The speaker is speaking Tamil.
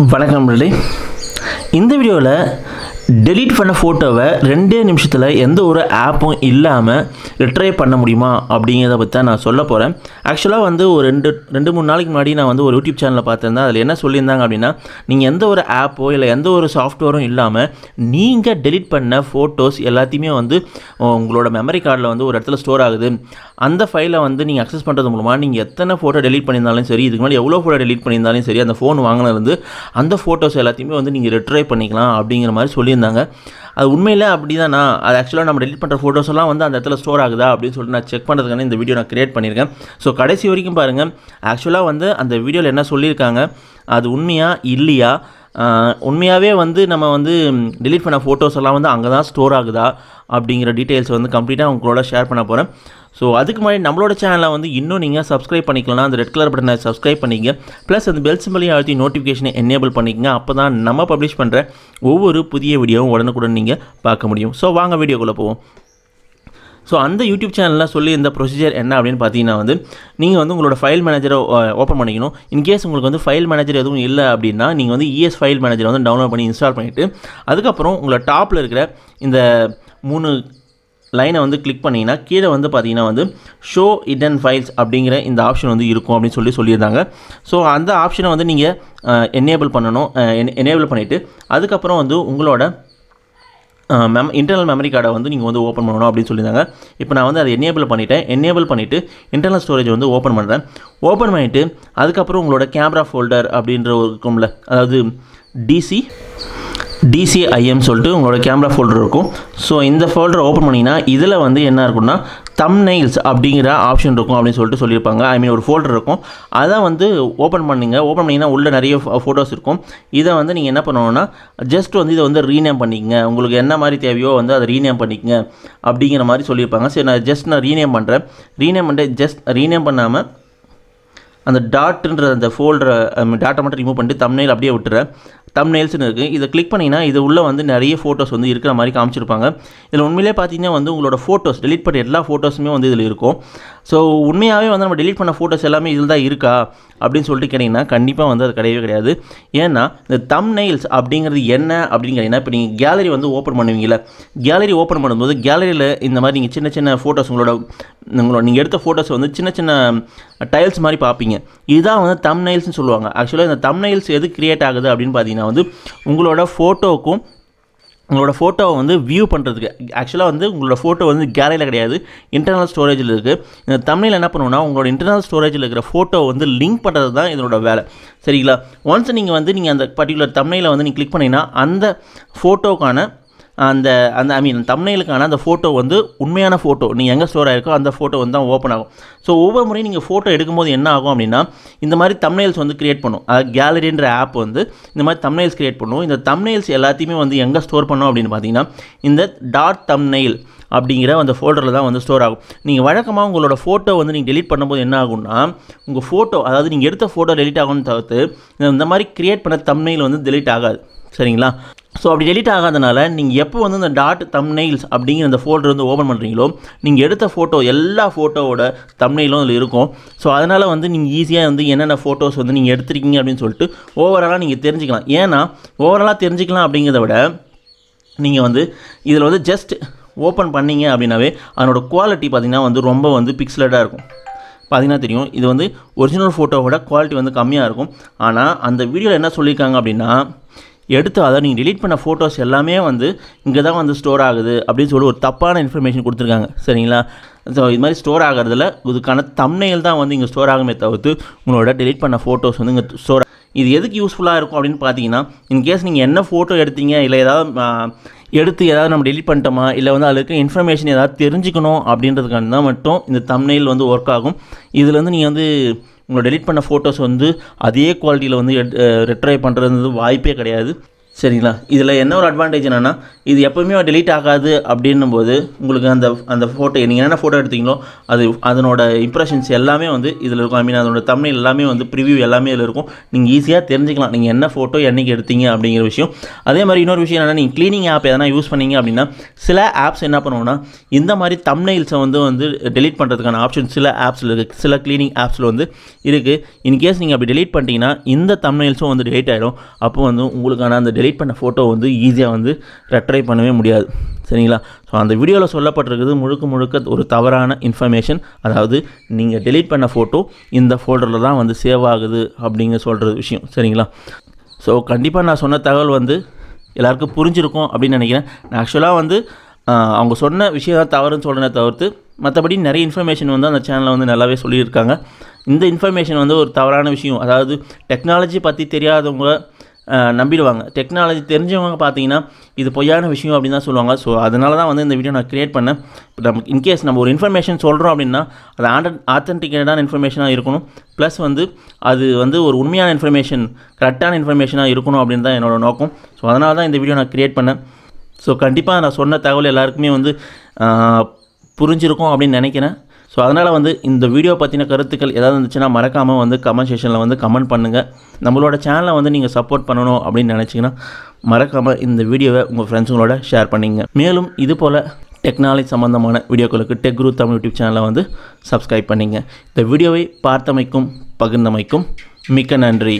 வணக்கம் நண்பர்களே. இந்த வீடியோவில் டெலீட் பண்ண ஃபோட்டோவை ரெண்டே நிமிஷத்தில் எந்த ஒரு ஆப்பும் இல்லாமல் ரிட்ரை பண்ண முடியுமா அப்படிங்கிறத பற்றி தான் நான் சொல்ல போகிறேன் ஆக்சுவலாக வந்து ஒரு ரெண்டு ரெண்டு மூணு நாளைக்கு முன்னாடி நான் வந்து ஒரு யூடியூப் சேனலில் பார்த்துருந்தேன். அதில் என்ன சொல்லியிருந்தாங்க அப்படின்னா நீங்கள் எந்த ஒரு ஆப்போ இல்லை எந்த ஒரு சாஃப்ட்வேரும் இல்லாமல் நீங்கள் டெலீட் பண்ண ஃபோட்டோஸ் எல்லாத்தையுமே வந்து உங்களோட மெமரி கார்டில் வந்து ஒரு இடத்துல ஸ்டோர் ஆகுது. அந்த ஃபைலை வந்து நீங்கள் அக்சஸ் பண்ணுறது மூலமாக நீங்கள் எத்தனை ஃபோட்டோ டெலிட் பண்ணியிருந்தாலும் சரி இதுக்கு முன்னாடி எவ்வளோ ஃபோட்டோ டெலிட் பண்ணியிருந்தாலும் சரி அந்த ஃபோன் வாங்கினதுலேருந்து அந்த ஃபோட்டோஸ் எல்லாத்தையுமே வந்து நீங்கள் ரிட்ரை பண்ணிக்கலாம் அப்படிங்கிற மாதிரி சொல்லியிருந்தாங்க. அது உண்மையில் அப்படி தானா அது ஆக்சுவலாக நம்ம டெலிட் பண்ணுற ஃபோட்டோஸ் எல்லாம் வந்து அந்த இடத்துல ஸ்டோர் ஆகுதா அப்படின்னு சொல்லிட்டு நான் செக் பண்ணுறதுக்கான இந்த வீடியோ நான் கிரியேட் பண்ணியிருக்கேன். ஸோ கடைசி வரைக்கும் பாருங்கள் ஆக்சுவலாக வந்து அந்த வீடியோவில் என்ன சொல்லியிருக்காங்க? அது உண்மையா இல்லையா? உண்மையாகவே வந்து நம்ம வந்து டெலிட் பண்ண ஃபோட்டோஸ் எல்லாம் வந்து அங்கே தான் ஸ்டோர் ஆகுதா அப்படிங்கிற டீட்டெயில்ஸ் வந்து கம்ப்ளீட்டாக உங்களோட ஷேர் பண்ண போகிறேன் ஸோ அதுக்கு முன்னாடி நம்மளோட சேனலை வந்து இன்னும் நீங்கள் சப்ஸ்கிரைப் பண்ணிக்கலாம் அந்த ரெட் கலர் பட்டனை சப்ஸ்கிரைப் பண்ணிக்கங்க ப்ளஸ் அந்த பெல் சிம்பிளையும் அழுத்தி நோட்டிஃபிகேஷனை என்னேபிள் பண்ணிக்கங்க. அப்போ தான் நம்ம பப்ளிஷ் பண்ணுற ஒவ்வொரு புதிய வீடியோவும் உடனுக்குடன் நீங்கள் பார்க்க முடியும். ஸோ வாங்க வீடியோக்குள்ளே போவோம். ஸோ அந்த யூடியூப் சேனலில் சொல்லி இந்த ப்ரொசீஜர் என்ன அப்படின்னு பார்த்தீங்கன்னா வந்து நீங்கள் வந்து உங்களோட ஃபைல் மேனேஜரை ஓப்பன் பண்ணிக்கணும். இன்கேஸ் உங்களுக்கு வந்து ஃபைல் மேனேஜர் எதுவும் இல்லை அப்படின்னா நீங்கள் வந்து இஎஸ் ஃபைல் மேனேஜரை வந்து டவுன்லோட் பண்ணி இன்ஸ்டால் பண்ணிவிட்டு அதுக்கப்புறம் உங்களை டாப்பில் இருக்கிற இந்த மூணு லைனை வந்து கிளிக் பண்ணிங்கன்னா கீழே வந்து பார்த்தீங்கன்னா வந்து ஷோ இடன் ஃபைல்ஸ் அப்படிங்கிற இந்த ஆப்ஷன் வந்து இருக்கும் அப்படின்னு சொல்லி சொல்லியிருந்தாங்க. ஸோ அந்த ஆப்ஷனை வந்து நீங்கள் எனேபிள் பண்ணணும் எனேபிள் பண்ணிவிட்டு அதுக்கப்புறம் வந்து உங்களோட மெம் இன்டர்னல் மெமரி கார்டை வந்து நீங்கள் வந்து ஓப்பன் பண்ணணும் அப்படின்னு சொல்லியிருந்தாங்க. இப்போ நான் வந்து அதை எனேபிள் பண்ணிவிட்டேன் எனேபிள் பண்ணிவிட்டு இன்டர்னல் ஸ்டோரேஜ் வந்து ஓப்பன் பண்ணுறேன் ஓப்பன் பண்ணிவிட்டு அதுக்கப்புறம் உங்களோட கேமரா ஃபோல்டர் அப்படின்ற ஒரு இருக்கும்ல அதாவது டிசி டிசிஐஎம் சொல்லிட்டு உங்களோட கேமரா ஃபோல்டர் இருக்கும். ஸோ இந்த ஃபோல்டரை ஓப்பன் பண்ணிங்கன்னா இதில் வந்து என்ன இருக்குன்னா தம்னைல்ஸ் அப்படிங்கிற ஆப்ஷன் இருக்கும் அப்படின்னு சொல்லிட்டு சொல்லியிருப்பாங்க. ஐ மீன் ஒரு ஃபோல்டர் இருக்கும். அதை வந்து ஓப்பன் பண்ணிங்க. ஓப்பன் பண்ணிங்கன்னா உள்ளே நிறைய ஃபோட்டோஸ் இருக்கும். இதை வந்து நீங்கள் என்ன பண்ணணும்னா ஜஸ்ட் வந்து இதை வந்து ரீநேம் பண்ணிக்கங்க. உங்களுக்கு என்ன மாதிரி தேவையோ வந்து அதை ரீநேம் பண்ணிக்கங்க. அப்படிங்கிற மாதிரி சொல்லியிருப்பாங்க. சரி நான் ஜஸ்ட் நான் ரீநேம் பண்ணுறேன் ரீநேம் பண்ணிட்டு ஜஸ்ட் ரீநேம் பண்ணாமல் அந்த டாட்டுன்ற அந்த ஃபோல்டரை டாட்டை மட்டும் ரிமூவ் பண்ணிட்டு தம்னைல் அப்படியே விட்டுறேன். தம்னைல்ஸ்னு இருக்குது இதை கிளிக் பண்ணிங்கன்னா இது உள்ளே வந்து நிறைய ஃபோட்டோஸ் வந்து இருக்கிற மாதிரி காமிச்சிருப்பாங்க. இதில் உண்மையிலே பார்த்தீங்கன்னா வந்து உங்களோட ஃபோட்டோஸ் டெலிட் பண்ண எல்லா ஃபோட்டோஸுமே வந்து இதில் இருக்கும். ஸோ உண்மையாகவே வந்து நம்ம டெலிட் பண்ண ஃபோட்டோஸ் எல்லாமே இதில் தான் இருக்கா? அப்படின்னு சொல்லிட்டு கேட்டிங்கன்னா கண்டிப்பாக வந்து அது கிடையவே கிடையாது. ஏன்னா இந்த தம் நெயில்ஸ் அப்படிங்கிறது என்ன அப்படின்னு கேட்டிங்கன்னா இப்போ நீங்கள் கேலரி வந்து ஓப்பன் பண்ணுவீங்கள கேலரி ஓப்பன் பண்ணும்போது கேலரியில் இந்த மாதிரி நீங்கள் சின்ன சின்ன ஃபோட்டோஸ் உங்களோட உங்களோட நீங்கள் எடுத்த ஃபோட்டோஸ் வந்து சின்ன சின்ன டைல்ஸ் மாதிரி பார்ப்பீங்க. இதுதான் வந்து தம் நெயில்ஸ்னு சொல்லுவாங்க. ஆக்சுவலாக இந்த தம் நெயில்ஸ் எது கிரியேட் ஆகுது அப்படின்னு பார்த்தீங்கன்னா வந்து உங்களோட ஃபோட்டோக்கும் உங்களோட ஃபோட்டோவை வந்து வியூ பண்ணுறதுக்கு ஆக்சுவலாக வந்து உங்களோட ஃபோட்டோ வந்து கேலரியில் கிடையாது. இன்டர்னல் ஸ்டோரேஜில் இருக்குது இந்த தமிழில் என்ன பண்ணுவோம்னா உங்களோட இன்டர்னல் ஸ்டோரேஜில் இருக்கிற ஃபோட்டோ வந்து லிங்க் பண்ணுறது தான் இதனோட வேலை. சரிங்களா? ஒன்ஸ் நீங்கள் வந்து நீங்கள் அந்த பர்டிகுலர் தமிழில் வந்து நீங்கள் கிளிக் பண்ணிங்கன்னா அந்த ஃபோட்டோக்கான அந்த அந்த ஐ மீன் தமிழுக்கான அந்த ஃபோட்டோ வந்து உண்மையான ஃபோட்டோ நீங்கள் எங்கே ஸ்டோர் ஆகிருக்கோ அந்த ஃபோட்டோ வந்து தான் ஓப்பன் ஆகும். ஸோ ஒவ்வொரு முறையும் நீங்கள் ஃபோட்டோ எடுக்கும்போது என்ன ஆகும் அப்படின்னா இந்த மாதிரி தம்னைல்ஸ் வந்து கிரியேட் பண்ணும். அதாவது கேலரின்ற ஆப் வந்து இந்த மாதிரி தம்னைல்ஸ் கிரியேட் பண்ணும். இந்த தம்னைல்ஸ் எல்லாத்தையுமே வந்து எங்கே ஸ்டோர் பண்ணோம் அப்படின்னு பார்த்தீங்கன்னா இந்த டாட் தம்னைல் அப்படிங்கிற அந்த ஃபோல்டரில் தான் வந்து ஸ்டோர் ஆகும். நீங்கள் வழக்கமாக உங்களோட ஃபோட்டோ வந்து நீங்கள் டெலிட் பண்ணும்போது என்ன ஆகும்னா உங்கள் ஃபோட்டோ அதாவது நீங்கள் எடுத்த ஃபோட்டோ டெலிட் ஆகும்னு தவிர்த்து இந்த மாதிரி க்ரியேட் பண்ண தம்னைல் வந்து டெலிட் ஆகாது. சரிங்களா? ஸோ அப்படி டெலிட் ஆகாதனால நீங்கள் எப்போ வந்து இந்த டாட் தம்னைல்ஸ் அப்படிங்கிற அந்த ஃபோல்டர் வந்து ஓப்பன் பண்ணுறீங்களோ நீங்கள் எடுத்த ஃபோட்டோ எல்லா ஃபோட்டோவோட தம்னைலும் அதில் இருக்கும். ஸோ அதனால் வந்து நீங்கள் ஈஸியாக வந்து என்னென்ன ஃபோட்டோஸ் வந்து நீங்கள் எடுத்துருக்கீங்க அப்படின்னு சொல்லிட்டு ஓவராலாக நீங்கள் தெரிஞ்சுக்கலாம். ஏன்னா ஓவராலாக தெரிஞ்சுக்கலாம் அப்படிங்கிறத விட நீங்கள் வந்து இதில் வந்து ஜஸ்ட் ஓப்பன் பண்ணீங்க அப்படின்னாவே அதனோட குவாலிட்டி பார்த்திங்கன்னா வந்து ரொம்ப வந்து பிக்சலடாக இருக்கும். பார்த்தீங்கன்னா தெரியும் இது வந்து ஒரிஜினல் ஃபோட்டோவோட குவாலிட்டி வந்து கம்மியாக இருக்கும். ஆனால் அந்த வீடியோவில் என்ன சொல்லியிருக்காங்க அப்படின்னா எடுத்து அதை நீங்கள் டிலீட் பண்ண ஃபோட்டோஸ் எல்லாமே வந்து இங்கே தான் வந்து ஸ்டோர் ஆகுது அப்படின்னு சொல்லி ஒரு தப்பான இன்ஃபர்மேஷன் கொடுத்துருக்காங்க. சரிங்களா? ஸோ இது மாதிரி ஸ்டோர் ஆகிறதுல இதுக்கான தம்னையில் தான் வந்து இங்கே ஸ்டோர் ஆகுமே தவிர்த்து உங்களோட டிலீட் பண்ண ஃபோட்டோஸ் வந்து இங்கே ஸ்டோர் இது எதுக்கு யூஸ்ஃபுல்லாக இருக்கும் அப்படின்னு பார்த்தீங்கன்னா இன்கேஸ் நீங்கள் என்ன ஃபோட்டோ எடுத்தீங்க இல்லை ஏதாவது எடுத்து ஏதாவது நம்ம டெலிட் பண்ணிட்டோமா இல்லை வந்து அதில் இருக்க இன்ஃபர்மேஷன் ஏதாவது தெரிஞ்சுக்கணும் அப்படின்றதுக்கான தான் மட்டும் இந்த தம்னையில் வந்து ஒர்க் ஆகும். இதில் வந்து நீங்கள் வந்து உங்களோட டெலிட் பண்ண ஃபோட்டோஸ் வந்து அதே குவாலிட்டியில் வந்து ரெட்ரை பண்ணுறது வாய்ப்பே கிடையாது. சரிங்களா? இதில் என்ன ஒரு அட்வான்டேஜ் என்னென்னா இது எப்போவுமே டெலீட் ஆகாது அப்படின்னும் போது உங்களுக்கு அந்த அந்த ஃபோட்டோ நீங்கள் என்னென்ன ஃபோட்டோ எடுத்தீங்களோ அது அதனோட இம்ப்ரெஷன்ஸ் எல்லாமே வந்து இதில் இருக்கும். ஐ மீன் அதனோட தமிழ் எல்லாமே வந்து ப்ரிவ்யூ எல்லாமே இதில் இருக்கும். நீங்கள் ஈஸியாக தெரிஞ்சுக்கலாம். நீங்கள் என்ன ஃபோட்டோ என்னைக்கு எடுத்தீங்க அப்படிங்கிற விஷயம். அதே மாதிரி இன்னொரு விஷயம் என்னென்னா நீங்கள் க்ளீனிங் ஆப் எதனா யூஸ் பண்ணீங்க அப்படின்னா சில ஆப்ஸ் என்ன பண்ணுவோம்னா இந்த மாதிரி தம்னைல்ஸை வந்து வந்து டெலீட் பண்ணுறதுக்கான ஆப்ஷன் சில ஆப்ஸில் இருக்குது சில க்ளீனிங் ஆப்ஸில் வந்து இருக்குது இன்கேஸ் நீங்கள் அப்படி டெலீட் பண்ணிட்டீங்கன்னா இந்த தம்னைல்ஸும் வந்து டெலீட் ஆகிடும் அப்போ வந்து உங்களுக்கான அந்த டெலிட் பண்ண ஃபோட்டோ வந்து ஈஸியாக வந்து ரெட்ரை பண்ணவே முடியாது. சரிங்களா? ஸோ அந்த வீடியோவில் சொல்லப்பட்டிருக்குது முழுக்க முழுக்க ஒரு தவறான இன்ஃபர்மேஷன் அதாவது நீங்கள் டெலீட் பண்ண ஃபோட்டோ இந்த ஃபோல்டரில் தான் வந்து சேவ் ஆகுது அப்படிங்க சொல்கிறது விஷயம். சரிங்களா? ஸோ கண்டிப்பாக நான் சொன்ன தகவல் வந்து எல்லாருக்கும் புரிஞ்சிருக்கும் அப்படின்னு நினைக்கிறேன். நான் ஆக்சுவலாக வந்து அவங்க சொன்ன விஷயம் தான் தவறுன்னு சொல்கிறேனே தவிர்த்து மற்றபடி நிறைய இன்ஃபர்மேஷன் வந்து அந்த சேனலில் வந்து நல்லாவே சொல்லியிருக்காங்க. இந்த இன்ஃபர்மேஷன் வந்து ஒரு தவறான விஷயம். அதாவது டெக்னாலஜி பற்றி தெரியாதவங்க நம்பிடுவாங்க. டெக்னாலஜி தெரிஞ்சவங்க பார்த்தீங்கன்னா இது பொய்யான விஷயம் அப்படின்னு தான் சொல்லுவாங்க. ஸோ அதனால தான் வந்து இந்த வீடியோ நான் க்ரியேட் பண்ணேன். இப்போ நமக்கு இன்கேஸ் நம்ம ஒரு இன்ஃபர்மேஷன் சொல்கிறோம் அப்படின்னா அது ஆண்ட ஆத்தென்டிகேட்டான இன்ஃபர்மேஷனாக இருக்கணும். ப்ளஸ் வந்து அது வந்து ஒரு உண்மையான இன்ஃபர்மேஷன் கரெக்டான இன்ஃபர்மேஷனாக இருக்கணும் அப்படின்னு தான் என்னோடய நோக்கம். ஸோ அதனால தான் இந்த வீடியோ நான் க்ரியேட் பண்ணேன். ஸோ கண்டிப்பாக நான் சொன்ன தகவல் எல்லாருக்குமே வந்து புரிஞ்சிருக்கும் அப்படின்னு நினைக்கிறேன். ஸோ அதனால் வந்து இந்த வீடியோ பற்றின கருத்துக்கள் ஏதாவது இருந்துச்சுன்னா மறக்காமல் வந்து கமெண்ட் செஷனில் வந்து கமெண்ட் பண்ணுங்கள் நம்மளோட சேனலை வந்து நீங்கள் சப்போர்ட் பண்ணணும் அப்படின்னு நினச்சிங்கன்னா மறக்காமல் இந்த வீடியோவை உங்கள் ஃப்ரெண்ட்ஸுங்களோட ஷேர் பண்ணிங்க. மேலும் இது போல் டெக்னாலஜி சம்மந்தமான வீடியோக்களுக்கு டெக் குரு தமிழ் யூடியூப் சேனலை வந்து சப்ஸ்கிரைப் பண்ணிங்க. இந்த வீடியோவை பார்த்தமைக்கும் பகிர்ந்தமைக்கும் மிக்க நன்றி.